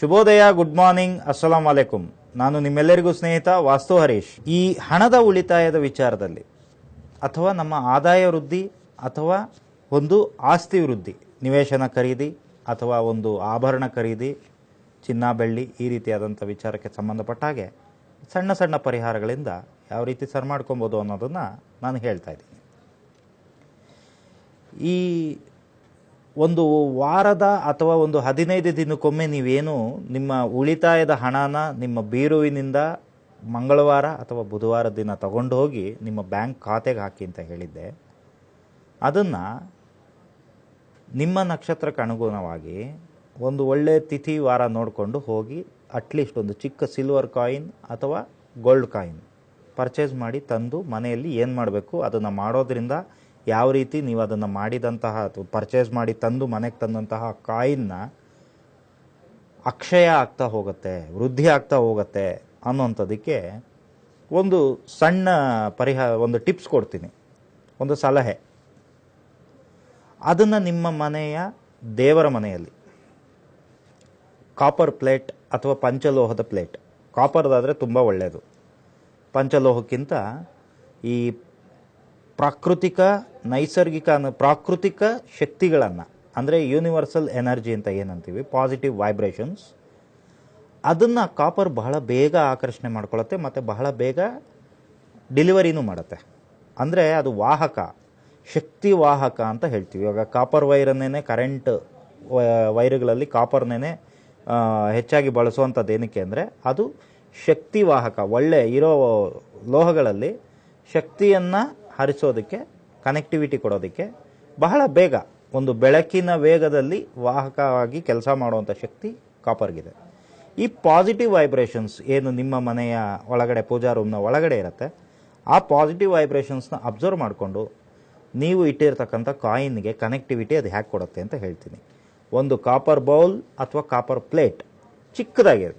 ಶುಭೋದಯ, good morning ಅಸ್ಸಲಾಂ ವಾಲೇಕುಂ ನಾನು ನಿಮ್ಮೆಲ್ಲರಿಗೂ ಸ್ನೇಹಿತ ವಾಸ್ತು ಹರೀಶ್. ಈ ಹಣದ ಉಳಿತಾಯದ ವಿಚಾರದಲ್ಲಿ ಅಥವಾ ನಮ್ಮ ಆದಾಯ ವೃದ್ಧಿ ಅಥವಾ ಒಂದು ಆಸ್ತಿ ವೃದ್ಧಿ, ನಿವೇಶನ ಖರೀದಿ ಅಥವಾ ಒಂದು ಆಭರಣ ಖರೀದಿ, ಚಿನ್ನ, ಬೆಳ್ಳಿ ಈ ರೀತಿಯಾದಂಥ ವಿಚಾರಕ್ಕೆ ಸಂಬಂಧಪಟ್ಟ ಹಾಗೆ ಸಣ್ಣ ಸಣ್ಣ ಪರಿಹಾರಗಳಿಂದ ಯಾವ ರೀತಿ ಸರ್ ಮಾಡ್ಕೊಬೋದು ಅನ್ನೋದನ್ನು ನಾನು ಹೇಳ್ತಾ ಇದ್ದೀನಿ. ಈ ಒಂದು ವಾರದ ಅಥವಾ ಒಂದು ಹದಿನೈದು ದಿನಕ್ಕೊಮ್ಮೆ ನೀವೇನು ನಿಮ್ಮ ಉಳಿತಾಯದ ಹಣನ ನಿಮ್ಮ ಬೀರುವಿನಿಂದ ಮಂಗಳವಾರ ಅಥವಾ ಬುಧವಾರ ದಿನ ತಗೊಂಡು ಹೋಗಿ ನಿಮ್ಮ ಬ್ಯಾಂಕ್ ಖಾತೆಗೆ ಹಾಕಿ ಅಂತ ಹೇಳಿದ್ದೆ. ಅದನ್ನು ನಿಮ್ಮ ನಕ್ಷತ್ರಕ್ಕೆ ಅನುಗುಣವಾಗಿ ಒಂದು ಒಳ್ಳೆಯ ತಿಥಿ ವಾರ ನೋಡಿಕೊಂಡು ಹೋಗಿ ಅಟ್ಲೀಸ್ಟ್ ಒಂದು ಚಿಕ್ಕ ಸಿಲ್ವರ್ ಕಾಯಿನ್ ಅಥವಾ ಗೋಲ್ಡ್ ಕಾಯಿನ್ ಪರ್ಚೇಸ್ ಮಾಡಿ ತಂದು ಮನೆಯಲ್ಲಿ ಏನು ಮಾಡಬೇಕು, ಅದನ್ನು ಮಾಡೋದ್ರಿಂದ ಯಾವ ರೀತಿ ನೀವು ಅದನ್ನು ಮಾಡಿದಂತಹ ಅಥವಾ ಪರ್ಚೇಸ್ ಮಾಡಿ ತಂದು ಮನೆಗೆ ತಂದಂತಹ ಕಾಯಿನ್ನ ಅಕ್ಷಯ ಆಗ್ತಾ ಹೋಗುತ್ತೆ, ವೃದ್ಧಿ ಆಗ್ತಾ ಹೋಗುತ್ತೆ ಅನ್ನೋಂಥದಕ್ಕೆ ಒಂದು ಸಣ್ಣ ಪರಿಹಾರ ಒಂದು ಟಿಪ್ಸ್ ಕೊಡ್ತೀನಿ, ಒಂದು ಸಲಹೆ. ಅದನ್ನು ನಿಮ್ಮ ಮನೆಯ ದೇವರ ಮನೆಯಲ್ಲಿ ಕಾಪರ್ ಪ್ಲೇಟ್ ಅಥವಾ ಪಂಚಲೋಹದ ಪ್ಲೇಟ್ ಕಾಪರ್ದಾದರೆ ತುಂಬ ಒಳ್ಳೆಯದು ಪಂಚಲೋಹಕ್ಕಿಂತ ಈ ಪ್ರಾಕೃತಿಕ, ನೈಸರ್ಗಿಕ ಅನ್ನೋ ಪ್ರಾಕೃತಿಕ ಶಕ್ತಿಗಳನ್ನು, ಅಂದರೆ ಯೂನಿವರ್ಸಲ್ ಎನರ್ಜಿ ಅಂತ ಏನಂತೀವಿ ಪಾಸಿಟಿವ್ ವೈಬ್ರೇಷನ್ಸ್ ಅದನ್ನು ಕಾಪರ್ ಬಹಳ ಬೇಗ ಆಕರ್ಷಣೆ ಮಾಡ್ಕೊಳ್ಳುತ್ತೆ ಮತ್ತು ಬಹಳ ಬೇಗ ಡಿಲಿವರಿನೂ ಮಾಡುತ್ತೆ. ಅಂದರೆ ಅದು ವಾಹಕ, ಶಕ್ತಿ ವಾಹಕ ಅಂತ ಹೇಳ್ತೀವಿ. ಇವಾಗ ಕಾಪರ್ ವೈರನ್ನೇ ಕರೆಂಟ್ ವೈರ್ಗಳಲ್ಲಿ ಕಾಪರ್ನೇ ಹೆಚ್ಚಾಗಿ ಬಳಸುವಂಥದ್ದು ಏನಕ್ಕೆ ಅಂದರೆ, ಅದು ಶಕ್ತಿ ವಾಹಕ, ಒಳ್ಳೆ ಇರೋ ಲೋಹಗಳಲ್ಲಿ ಶಕ್ತಿಯನ್ನು ಹರಿಸೋದಕ್ಕೆ ಕನೆಕ್ಟಿವಿಟಿ ಕೊಡೋದಕ್ಕೆ ಬಹಳ ಬೇಗ, ಒಂದು ಬೆಳಕಿನ ವೇಗದಲ್ಲಿ ವಾಹಕವಾಗಿ ಕೆಲಸ ಮಾಡುವಂಥ ಶಕ್ತಿ ಕಾಪರ್ಗಿದೆ ಈ ಪಾಸಿಟಿವ್ ವೈಬ್ರೇಷನ್ಸ್ ಏನು ನಿಮ್ಮ ಮನೆಯ ಒಳಗಡೆ, ಪೂಜಾ ರೂಮ್ನ ಒಳಗಡೆ ಇರುತ್ತೆ, ಆ ಪಾಸಿಟಿವ್ ವೈಬ್ರೇಷನ್ಸ್ನ ಅಬ್ಸರ್ವ್ ಮಾಡಿಕೊಂಡು ನೀವು ಇಟ್ಟಿರ್ತಕ್ಕಂಥ ಕಾಯಿನ್ಗೆ ಕನೆಕ್ಟಿವಿಟಿ ಅದು ಹ್ಯಾಕ್ ಕೊಡುತ್ತೆ ಅಂತ ಹೇಳ್ತೀನಿ. ಒಂದು ಕಾಪರ್ ಬೌಲ್ ಅಥವಾ ಕಾಪರ್ ಪ್ಲೇಟ್ ಚಿಕ್ಕದಾಗಿದೆ.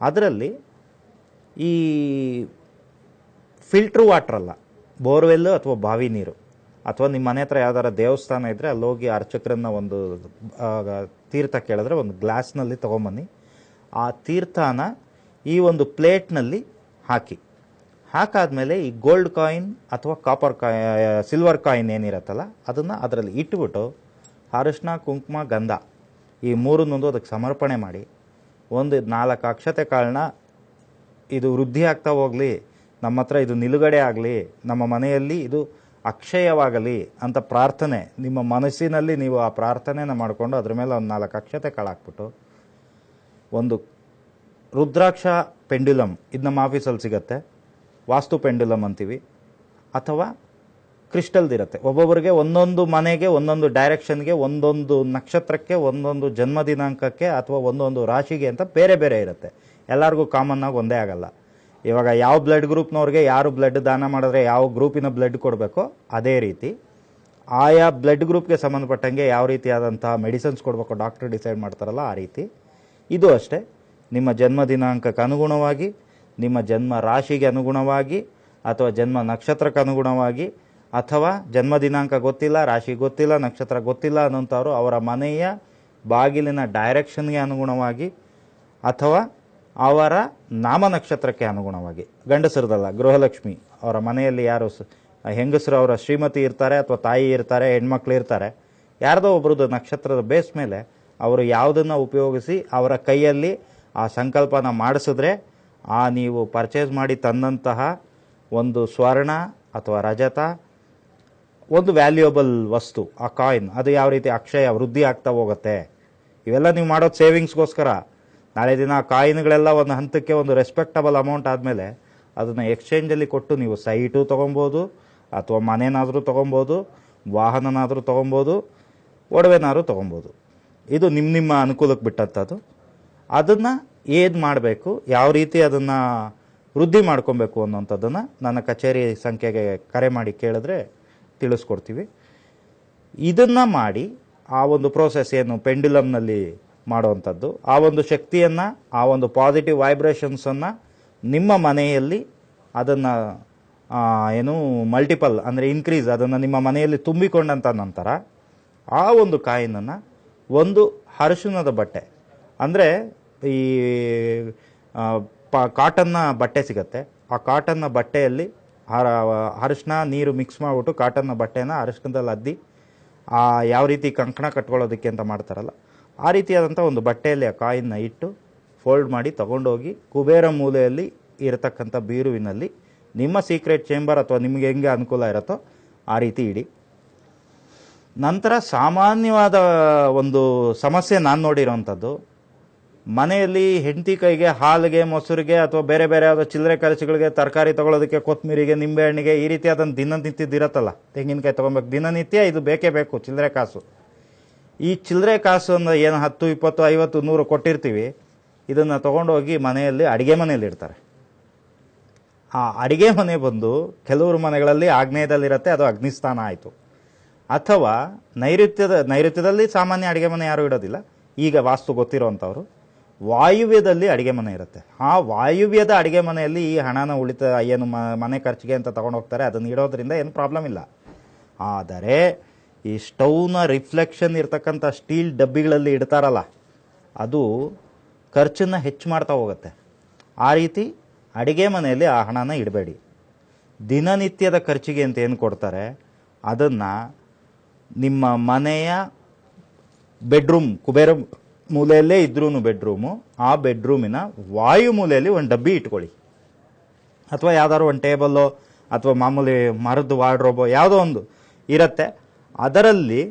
ಅದರಲ್ಲಿ ಈ ಫಿಲ್ಟ್ರ್ ವಾಟ್ರಲ್ಲ ಬೋರ್ವೆಲ್ ಅಥವಾ ಬಾವಿ ನೀರು? ಅಥವಾ ನಿಮ್ಮ ಮನೆ ಹತ್ರ ಯಾವ್ದಾರ ದೇವಸ್ಥಾನ ಇದ್ದರೆ ಅಲ್ಲಿ ಹೋಗಿ ಅರ್ಚಕರನ್ನ ಒಂದು ತೀರ್ಥ ಕೇಳಿದ್ರೆ ಒಂದು ಗ್ಲಾಸ್ನಲ್ಲಿ ತಗೊಂಬನ್ನಿ. ಆ ತೀರ್ಥನ ಈ ಒಂದು ಪ್ಲೇಟ್ನಲ್ಲಿ ಹಾಕಿ. ಹಾಕಾದ್ಮೇಲೆ ಈ ಗೋಲ್ಡ್ ಕಾಯಿನ್ ಅಥವಾ ಕಾಪರ್ ಕಾಯಿ ಸಿಲ್ವರ್ ಕಾಯಿನ್ ಏನಿರತ್ತಲ್ಲ, ಅದನ್ನು ಅದರಲ್ಲಿ ಇಟ್ಬಿಟ್ಟು ಅರಿಶಿನ ಕುಂಕುಮ, ಗಂಧ ಈ ಮೂರನ್ನೊಂದು ಅದಕ್ಕೆ ಸಮರ್ಪಣೆ ಮಾಡಿ. ಒಂದು ನಾಲ್ಕು ಅಕ್ಷತೆ ಕಾಳನ್ನ ಇದು ವೃದ್ಧಿ ಆಗ್ತಾ ಹೋಗಲಿ ನಮ್ಮ ಹತ್ರ ಇದು ನಿಲುಗಡೆ ಆಗಲಿ, ನಮ್ಮ ಮನೆಯಲ್ಲಿ ಇದು ಅಕ್ಷಯವಾಗಲಿ ಅಂತ ಪ್ರಾರ್ಥನೆ, ನಿಮ್ಮ ಮನಸ್ಸಿನಲ್ಲಿ ನೀವು ಆ ಪ್ರಾರ್ಥನೆನ ಮಾಡಿಕೊಂಡು ಅದ್ರ ಮೇಲೆ ಒಂದು ನಾಲ್ಕು ಅಕ್ಷತೆ ಕಾಳಾಕ್ಬಿಟ್ಟು ಒಂದು ರುದ್ರಾಕ್ಷ ಪೆಂಡ್ಯುಲಮ್ ಇದು ನಮ್ಮ ಆಫೀಸಲ್ಲಿ ಸಿಗತ್ತೆ, ವಾಸ್ತು ಪೆಂಡ್ಯುಲಮ್ ಅಂತೀವಿ, ಅಥವಾ ಕ್ರಿಸ್ಟಲ್ದಿರುತ್ತೆ. ಒಬ್ಬೊಬ್ಬರಿಗೆ ಒಂದೊಂದು ಮನೆಗೆ, ಒಂದೊಂದು ಡೈರೆಕ್ಷನ್ಗೆ ಒಂದೊಂದು ನಕ್ಷತ್ರಕ್ಕೆ, ಒಂದೊಂದು ಜನ್ಮ ದಿನಾಂಕಕ್ಕೆ ಅಥವಾ ಒಂದೊಂದು ರಾಶಿಗೆ ಅಂತ ಬೇರೆ ಬೇರೆ ಇರುತ್ತೆ. ಎಲ್ಲರಿಗೂ ಕಾಮನ್ನಾಗಿ ಒಂದೇ ಆಗಲ್ಲ. ಇವಾಗ ಯಾವ ಬ್ಲಡ್ ಗ್ರೂಪ್ನವ್ರಿಗೆ ಯಾರು ಬ್ಲಡ್ ದಾನ ಮಾಡಿದ್ರೆ ಯಾವ ಗ್ರೂಪಿನ ಬ್ಲಡ್ ಕೊಡಬೇಕೋ ಅದೇ ರೀತಿ ಆಯಾ ಬ್ಲಡ್ ಗ್ರೂಪ್ಗೆ ಸಂಬಂಧಪಟ್ಟಂಗೆ ಯಾವ ರೀತಿಯಾದಂತಹ ಮೆಡಿಸಿನ್ಸ್ ಕೊಡಬೇಕು ಡಾಕ್ಟರ್ ಡಿಸೈಡ್ ಮಾಡ್ತಾರಲ್ಲ ಆ ರೀತಿ. ಇದು ಅಷ್ಟೇ. ನಿಮ್ಮ ಜನ್ಮ ದಿನಾಂಕಕ್ಕೆ ಅನುಗುಣವಾಗಿ, ನಿಮ್ಮ ಜನ್ಮ ರಾಶಿಗೆ ಅನುಗುಣವಾಗಿ ಅಥವಾ ಜನ್ಮ ನಕ್ಷತ್ರಕ್ಕೆ ಅನುಗುಣವಾಗಿ ಅಥವಾ ಜನ್ಮ ದಿನಾಂಕ ಗೊತ್ತಿಲ್ಲ, ರಾಶಿ ಗೊತ್ತಿಲ್ಲ, ನಕ್ಷತ್ರ ಗೊತ್ತಿಲ್ಲ ಅನ್ನೋಂಥವ್ರು ಅವರ ಮನೆಯ ಬಾಗಿಲಿನ ಡೈರೆಕ್ಷನ್ಗೆ ಅನುಗುಣವಾಗಿ ಅಥವಾ ಅವರ ನಾಮ ನಕ್ಷತ್ರಕ್ಕೆ ಅನುಗುಣವಾಗಿ. ಗಂಡಸರದಲ್ಲ, ಗೃಹಲಕ್ಷ್ಮಿ. ಅವರ ಮನೆಯಲ್ಲಿ ಯಾರು ಹೆಂಗಸರು ಅವರ ಶ್ರೀಮತಿ ಇರ್ತಾರೆ ಅಥವಾ ತಾಯಿ ಇರ್ತಾರೆ, ಹೆಣ್ಮಕ್ಳು ಇರ್ತಾರೆ. ಯಾರದೋ ಒಬ್ಬರದ್ದು ನಕ್ಷತ್ರದ ಬೇಸ್ ಮೇಲೆ ಅವರು ಯಾವುದನ್ನು ಉಪಯೋಗಿಸಿ ಅವರ ಕೈಯಲ್ಲಿ ಆ ಸಂಕಲ್ಪನ ಮಾಡಿಸಿದ್ರೆ ಆ ನೀವು ಪರ್ಚೇಸ್ ಮಾಡಿ ತಂದಂತಹ ಒಂದು ಸ್ವರ್ಣ ಅಥವಾ ರಜತ, ಒಂದು ವ್ಯಾಲ್ಯೂಯಬಲ್ ವಸ್ತು, ಆ ಕಾಯಿನ್. ಅದು ಯಾವ ರೀತಿ ಅಕ್ಷಯ ವೃದ್ಧಿ ಆಗ್ತಾ ಹೋಗುತ್ತೆ? ಇವೆಲ್ಲ ನೀವು ಮಾಡೋದು ಸೇವಿಂಗ್ಸ್ಗೋಸ್ಕರ. ನಾಳೆ ದಿನ ಕಾಯಿನ್ಗಳೆಲ್ಲ ಒಂದು ಹಂತಕ್ಕೆ ಒಂದು ರೆಸ್ಪೆಕ್ಟಬಲ್ ಅಮೌಂಟ್ ಆದಮೇಲೆ ಅದನ್ನು ಎಕ್ಸ್ಚೇಂಜಲ್ಲಿ ಕೊಟ್ಟು ನೀವು ಸೈಟು ತೊಗೊಬೋದು, ಅಥವಾ ಮನೆನಾದರೂ ತೊಗೊಬೋದು, ವಾಹನನಾದರೂ ತೊಗೊಬೋದು, ಒಡವೆನಾದರೂ ತೊಗೊಬೋದು. ಇದು ನಿಮ್ಮ ನಿಮ್ಮ ಅನುಕೂಲಕ್ಕೆ ಬಿಟ್ಟಂಥದ್ದು ಅದನ್ನು ಏನು ಮಾಡಬೇಕು, ಯಾವ ರೀತಿ ಅದನ್ನು ವೃದ್ಧಿ ಮಾಡ್ಕೊಬೇಕು ಅನ್ನೋಂಥದ್ದನ್ನು ನನ್ನ ಕಚೇರಿ ಸಂಖ್ಯೆಗೆ ಕರೆ ಮಾಡಿ ಕೇಳಿದ್ರೆ ತಿಳಿಸ್ಕೊಡ್ತೀವಿ. ಇದನ್ನು ಮಾಡಿ ಆ ಒಂದು ಪ್ರೋಸೆಸ್ ಏನು ಪೆಂಡ್ಯುಲಮ್ನಲ್ಲಿ ಮಾಡುವಂಥದ್ದು. ಆ ಒಂದು ಶಕ್ತಿಯನ್ನು, ಆ ಒಂದು ಪಾಸಿಟಿವ್ ವೈಬ್ರೇಷನ್ಸನ್ನು ನಿಮ್ಮ ಮನೆಯಲ್ಲಿ ಅದನ್ನು ಏನು ಮಲ್ಟಿಪಲ್ ಅಂದರೆ ಇನ್ಕ್ರೀಸ್ ಅದನ್ನು ನಿಮ್ಮ ಮನೆಯಲ್ಲಿ ತುಂಬಿಕೊಂಡಂಥ ನಂತರ ಆ ಒಂದು ಕಾಯಿನನ್ನು ಒಂದು ಹರಶಿನದ ಬಟ್ಟೆ, ಅಂದರೆ ಈ ಪ, ಕಾಟನ್ನ ಬಟ್ಟೆ ಸಿಗತ್ತೆ. ಆ ಕಾಟನ್ನ ಬಟ್ಟೆಯಲ್ಲಿ ಅರಿಶಿನ ನೀರು ಮಿಕ್ಸ್ ಮಾಡಿಬಿಟ್ಟು ಕಾಟನ್ನ ಬಟ್ಟೆನ ಅರಿಶಿನದಲ್ಲಿ ಅದ್ದಿ, ಆ, ಯಾವ ರೀತಿ ಕಂಕಣ ಕಟ್ಕೊಳ್ಳೋದಕ್ಕೆ ಅಂತ ಮಾಡ್ತಾರಲ್ಲ ಆ ರೀತಿಯಾದಂಥ ಒಂದು ಬಟ್ಟೆಯಲ್ಲಿ ಆ ಕಾಯಿನ ಇಟ್ಟು ಫೋಲ್ಡ್ ಮಾಡಿ ತಗೊಂಡೋಗಿ ಕುಬೇರ ಮೂಲೆಯಲ್ಲಿ ಇರತಕ್ಕಂಥ ಬೀರುವಿನಲ್ಲಿ ನಿಮ್ಮ ಸೀಕ್ರೆಟ್ ಚೇಂಬರ್ ಅಥವಾ ನಿಮಗೆ ಹೆಂಗೆ ಅನುಕೂಲ ಇರುತ್ತೋ ಆ ರೀತಿ ಇಡಿ. ನಂತರ ಸಾಮಾನ್ಯವಾದ ಒಂದು ಸಮಸ್ಯೆ ನಾನು ನೋಡಿರೋವಂಥದ್ದು ಮನೆಯಲ್ಲಿ ಹೆಂಡತಿ ಕೈಗೆ ಹಾಲಿಗೆ, ಮೊಸರಿಗೆ ಅಥವಾ ಬೇರೆ ಬೇರೆ ಯಾವುದೋ ಚಿಲ್ಲರೆ ಖರ್ಚುಗಳಿಗೆ ತರಕಾರಿ ತಗೊಳ್ಳೋದಕ್ಕೆ ಕೊತ್ತಂಬರಿಗೆ ನಿಂಬೆಹಣ್ಣಿಗೆ ಈ ರೀತಿ ಅದನ್ನು ದಿನನಿತ್ಯದಿರತ್ತಲ್ಲ ತೆಂಗಿನಕಾಯಿ ತೊಗೊಬೇಕು. ದಿನನಿತ್ಯ ಇದು ಬೇಕೇ ಬೇಕು ಚಿಲ್ಲರೆ ಕಾಸು. ಈ ಚಿಲ್ಲರೆ ಕಾಸು ಅಂದ್ರೆ ಏನು? ಹತ್ತು, ಇಪ್ಪತ್ತು, ಐವತ್ತು, ನೂರು ಕೊಟ್ಟಿರ್ತೀವಿ. ಇದನ್ನು ತೊಗೊಂಡೋಗಿ ಮನೆಯಲ್ಲಿ ಅಡುಗೆ ಮನೆಯಲ್ಲಿ ಇಡ್ತಾರೆ. ಆ ಅಡುಗೆ ಮನೆ ಬಂದು ಕೆಲವರು ಮನೆಗಳಲ್ಲಿ ಆಗ್ನೇಯದಲ್ಲಿರುತ್ತೆ, ಅದು ಅಗ್ನಿಸ್ಥಾನ ಆಯಿತು. ಅಥವಾ ನೈಋತ್ಯದ, ನೈಋತ್ಯದಲ್ಲಿ ಸಾಮಾನ್ಯ ಅಡುಗೆ ಮನೆ ಯಾರೂ ಇಡೋದಿಲ್ಲ. ಈಗ ವಾಸ್ತು ಗೊತ್ತಿರೋವಂಥವ್ರು, ವಾಯುವ್ಯದಲ್ಲಿ ಅಡುಗೆ ಮನೆ ಇರುತ್ತೆ. ಆ ವಾಯುವ್ಯದ ಅಡುಗೆ ಮನೆಯಲ್ಲಿ ಈ ಹಣನ ಉಳಿತ, ಏನು ಮನೆ ಖರ್ಚಿಗೆ ಅಂತ ತಗೊಂಡು ಹೋಗ್ತಾರೆ ಅದನ್ನು ಇಡೋದ್ರಿಂದ ಏನು ಪ್ರಾಬ್ಲಮ್ ಇಲ್ಲ. ಆದರೆ ಈ ಸ್ಟೌವ್ನ ರಿಫ್ಲೆಕ್ಷನ್ ಇರ್ತಕ್ಕಂಥ ಸ್ಟೀಲ್ ಡಬ್ಬಿಗಳಲ್ಲಿ ಇಡ್ತಾರಲ್ಲ, ಅದು ಖರ್ಚನ್ನು ಹೆಚ್ಚು ಮಾಡ್ತಾ ಹೋಗುತ್ತೆ. ಆ ರೀತಿ ಅಡುಗೆ ಮನೆಯಲ್ಲಿ ಆ ಹಣನ ಇಡಬೇಡಿ. ದಿನನಿತ್ಯದ ಖರ್ಚಿಗೆ ಅಂತ ಏನು ಕೊಡ್ತಾರೆ? ಅದನ್ನು ನಿಮ್ಮ ಮನೆಯ ಬೆಡ್ರೂಮ್, ಕುಬೇರ ಮೂಲೆಯಲ್ಲೇ ಇದ್ರೂ ಬೆಡ್ರೂಮು, ಆ ಬೆಡ್ರೂಮಿನ ವಾಯು ಮೂಲೆಯಲ್ಲಿ ಒಂದು ಡಬ್ಬಿ ಇಟ್ಕೊಳ್ಳಿ. ಅಥವಾ ಯಾವ್ದಾದ್ರು ಒಂದು ಟೇಬಲ್ಲೋ ಅಥವಾ ಮಾಮೂಲಿ ಮರದ ವಾರ್ಡ್ರೋಬೋ, ಯಾವುದೋ ಒಂದು ಇರುತ್ತೆ. ಅದರಲ್ಲಿ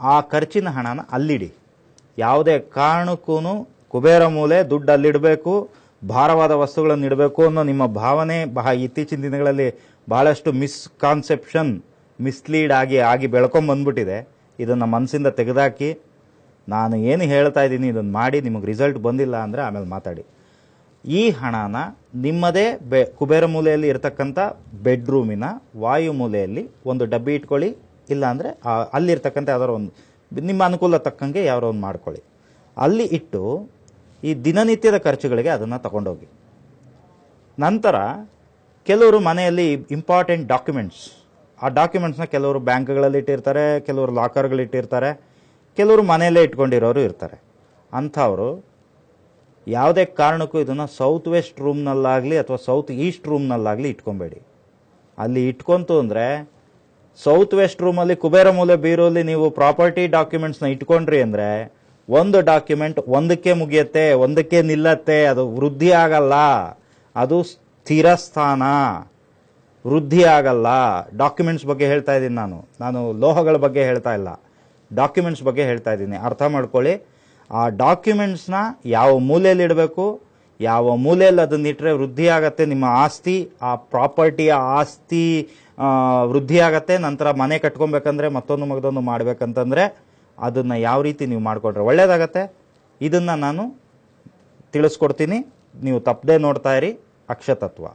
ಆ ಖರ್ಚಿನ ಹಣನ ಅಲ್ಲಿಡಿ. ಯಾವುದೇ ಕಾರಣಕ್ಕೂ ಕುಬೇರ ಮೂಲೆ ದುಡ್ಡು ಅಲ್ಲಿಡಬೇಕು, ಭಾರವಾದ ವಸ್ತುಗಳನ್ನು ಇಡಬೇಕು ಅನ್ನೋ ನಿಮ್ಮ ಭಾವನೆ ಬಹ ಇತ್ತೀಚಿನ ದಿನಗಳಲ್ಲಿ ಬಹಳಷ್ಟು ಮಿಸ್ಕಾನ್ಸೆಪ್ಷನ್, ಮಿಸ್ಲೀಡ್ ಆಗಿ ಆಗಿ ಬೆಳ್ಕೊಂಬಂದ್ಬಿಟ್ಟಿದೆ ಇದನ್ನು ಮನಸ್ಸಿಂದ ತೆಗೆದಾಕಿ, ನಾನು ಏನು ಹೇಳ್ತಾ ಇದ್ದೀನಿ ಇದನ್ನು ಮಾಡಿ, ನಿಮಗೆ ರಿಸಲ್ಟ್ ಬಂದಿಲ್ಲ ಅಂದರೆ ಆಮೇಲೆ ಮಾತಾಡಿ. ಈ ಹಣನ ನಿಮ್ಮದೇ ಬೆ, ಕುಬೇರ ಮೂಲೆಯಲ್ಲಿ ಇರತಕ್ಕಂಥ ಬೆಡ್ರೂಮಿನ ವಾಯು ಮೂಲೆಯಲ್ಲಿ ಒಂದು ಡಬ್ಬಿ ಇಟ್ಕೊಳ್ಳಿ ಇಲ್ಲಾಂದರೆ ಅಲ್ಲಿರ್ತಕ್ಕಂಥ ಯಾವ್ದಾರು ಒಂದು, ನಿಮ್ಮ ಅನುಕೂಲ ತಕ್ಕಂಗೆ ಯಾರೋ ಒಂದು ಮಾಡ್ಕೊಳ್ಳಿ. ಅಲ್ಲಿ ಇಟ್ಟು ಈ ದಿನನಿತ್ಯದ ಖರ್ಚುಗಳಿಗೆ ಅದನ್ನು ತಗೊಂಡೋಗಿ. ನಂತರ ಕೆಲವರು ಮನೆಯಲ್ಲಿ ಇಂಪಾರ್ಟೆಂಟ್ ಡಾಕ್ಯುಮೆಂಟ್ಸ್ ಆ ಡಾಕ್ಯುಮೆಂಟ್ಸ್ನ ಕೆಲವರು ಬ್ಯಾಂಕ್ಗಳಲ್ಲಿ ಇಟ್ಟಿರ್ತಾರೆ, ಕೆಲವರು ಲಾಕರ್ಗಳು ಇಟ್ಟಿರ್ತಾರೆ, ಕೆಲವರು ಮನೆಯಲ್ಲೇ ಇಟ್ಕೊಂಡಿರೋರು ಇರ್ತಾರೆ. ಅಂಥವರು ಯಾವುದೇ ಕಾರಣಕ್ಕೂ ಇದನ್ನು ಸೌತ್ ವೆಸ್ಟ್ ರೂಮ್ನಲ್ಲಾಗಲಿ ಅಥವಾ ಸೌತ್ ಈಸ್ಟ್ ರೂಮ್ನಲ್ಲಾಗಲಿ ಇಟ್ಕೊಬೇಡಿ. ಅಲ್ಲಿ ಇಟ್ಕೊಂತು ಅಂದರೆ ಸೌತ್ ವೆಸ್ಟ್ ರೂಮಲ್ಲಿ ಕುಬೇರ ಮೂಲೆ ಬೀರೋಲಿ ನೀವು ಪ್ರಾಪರ್ಟಿ ಡಾಕ್ಯುಮೆಂಟ್ಸ್ನ ಇಟ್ಕೊಂಡ್ರಿ ಅಂದರೆ ಒಂದು ಡಾಕ್ಯುಮೆಂಟ್ ಒಂದಕ್ಕೆ ಮುಗಿಯತ್ತೆ, ಒಂದಕ್ಕೆ ನಿಲ್ಲತ್ತೆ, ಅದು ವೃದ್ಧಿ ಆಗಲ್ಲ. ಅದು ಸ್ಥಿರ ಸ್ಥಾನ. ವೃದ್ಧಿ ಆಗಲ್ಲ. ಡಾಕ್ಯುಮೆಂಟ್ಸ್ ಬಗ್ಗೆ ಹೇಳ್ತಾ ಇದ್ದೀನಿ ನಾನು. ನಾನು ಲೋಹಗಳ ಬಗ್ಗೆ ಹೇಳ್ತಾ ಇಲ್ಲ. ಡಾಕ್ಯುಮೆಂಟ್ಸ್ ಬಗ್ಗೆ ಹೇಳ್ತಾ ಇದ್ದೀನಿ. ಅರ್ಥ ಮಾಡ್ಕೊಳ್ಳಿ. ಆ ಡಾಕ್ಯುಮೆಂಟ್ಸ್ನ ಯಾವ ಮೂಲೆಯಲ್ಲಿ ಇಡಬೇಕು? ಯಾವ ಮೂಲೆಯಲ್ಲಿ ಅದನ್ನ ಇಟ್ಟರೆ ವೃದ್ಧಿ ಆಗತ್ತೆ, ನಿಮ್ಮ ಆಸ್ತಿ, ಆ ಪ್ರಾಪರ್ಟಿಯ ಆಸ್ತಿ ವೃದ್ಧಿ ಆಗತ್ತೆ, ನಂತರ ಮನೆ ಕಟ್ಕೊಬೇಕಂದ್ರೆ ಮತ್ತೊಂದು ಮಗದೊಂದು ಮಾಡ್ಬೇಕಂತಂದ್ರೆ ಅದನ್ನ ಯಾವ ರೀತಿ ನೀವು ಮಾಡಿಕೊಂಡ್ರೆ ಒಳ್ಳೆಯದಾಗತ್ತೆ ಇದನ್ನ ನಾನು ತಿಳಿಸ್ಕೊಡ್ತೀನಿ. ನೀವು ತಪ್ಪದೆ ನೋಡ್ತಾ ಇರಿ. ಅಕ್ಷತತ್ವ.